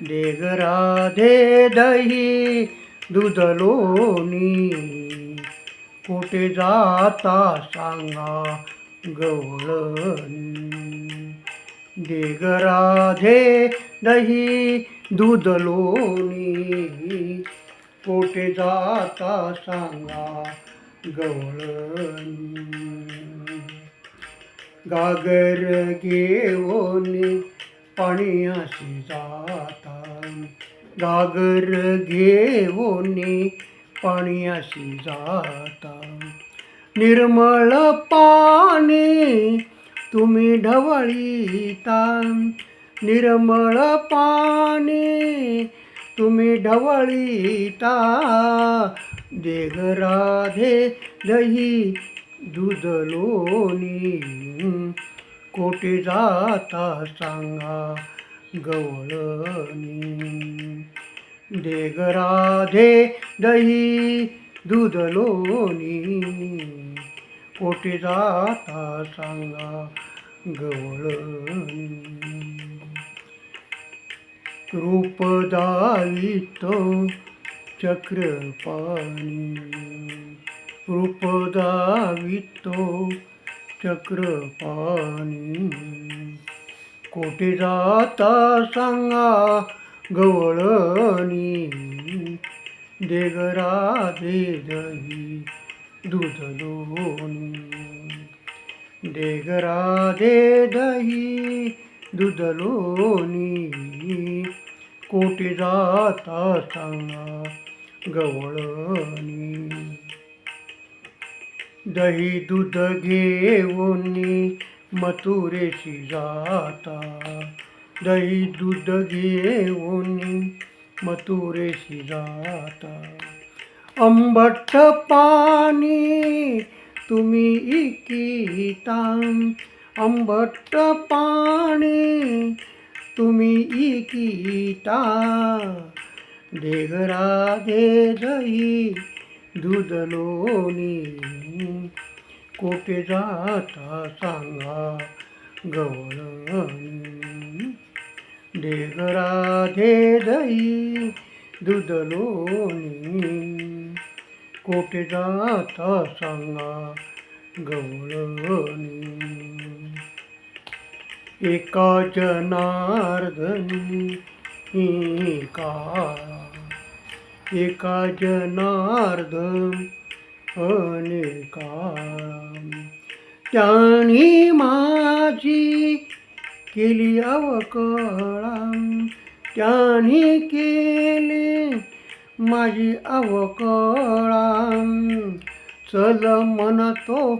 देग राधे दही दूध लोणी कुठे जाता सांगा गवळणी. देग राधे दही दूध लोणी कोठे जाता सांगा गवळणी. गागर घेऊन पाण्याशी जाता. गागर घेऊन पाण्याशी जाता. निर्मळ पाणी तुम्ही ढवळीता. निर्मळ पाणी तुम्ही ढवळीता. देग राधे दही दूध लोणी कोठे जाता सांगा गवळणी. देग राधे दही दूध लोणी कोठे जाता सांगा गवळणी. रूपदायित चक्रपाणी. रूप चक्रपानी चक्रपाणी। कोठे जाता सांगा गवळणी। देगरा दे दही दूध लोणी देगरा दे दही दूध लोणी कोठे जाता सांगा गवळणी। दही दूध घेऊन मथुरेशी जाता. दही दूध घेऊन मथुरेशी जाता. आंबट पाणी तुम्ही इकिता आंबट पाणी तुम्ही इकिता देगरा दे दही दुधलोनी कोठे जाता सांगा गवळणी. देगरा दे दही लोणी कोठे जाता सांगा गवळणी. एका जनार्दनी एका एका जनार्दन अनेका. त्यानी माझी केली अवकळा. त्यानी केले माझी अवकळा. चल म्हणतो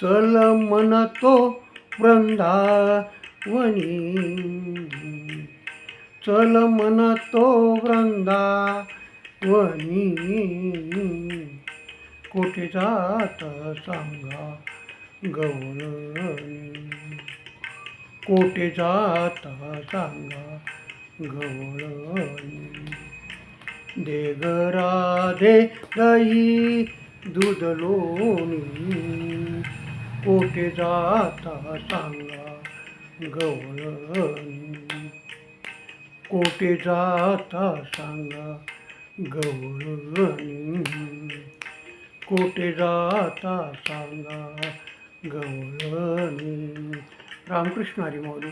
चल म्हणतो वृंदावनी. चल म्हणतो वृंदावनी कोठे जात सांगा गवळणी कोठे जाता सांगा गवळणी देगरा दे दही दूध लोणी कोठे जाता सांगा गवळणी कोठे जाता सांगा गवळणी. कोठे जाता सांगा गवळणी. रामकृष्ण हरी मौली.